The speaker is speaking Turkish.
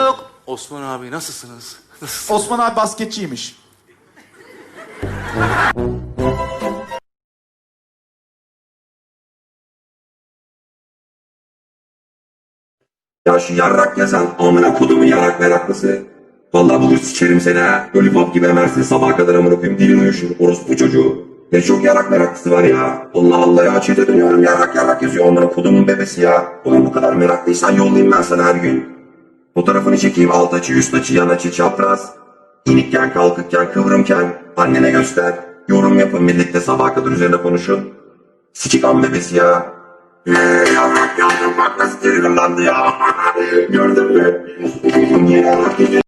Yok. Osman abi nasılsınız? Nasılsınız? Osman abi basketçiymiş. Ya şu yarrak yazan amına kodumun yarak meraklısı. Vallahi bulur sikerim seni ha. Lollipop gibi emersin sabaha kadar amına koyayım dilin uyuşur orospu çocuğu. Ne çok yarak meraklısı var ya. Allah Allah ya çete dönüyorum yarak yarak yazıyor amına kodumun bebesi ya. Ulan bu kadar meraklıysan yollayayım ben sana her gün. Fotoğrafını çekeyim alt açı üst açı yan açı çapraz. İnikken kalkıkken kıvrımken annene göster. Yorum yapın birlikte sabaha kadar üzerine konuşun. Sikik am bebesi ya. Eee yavrak yavrum bak nasıl gerilimlendi ya. Gördün mü? Niye yavrak?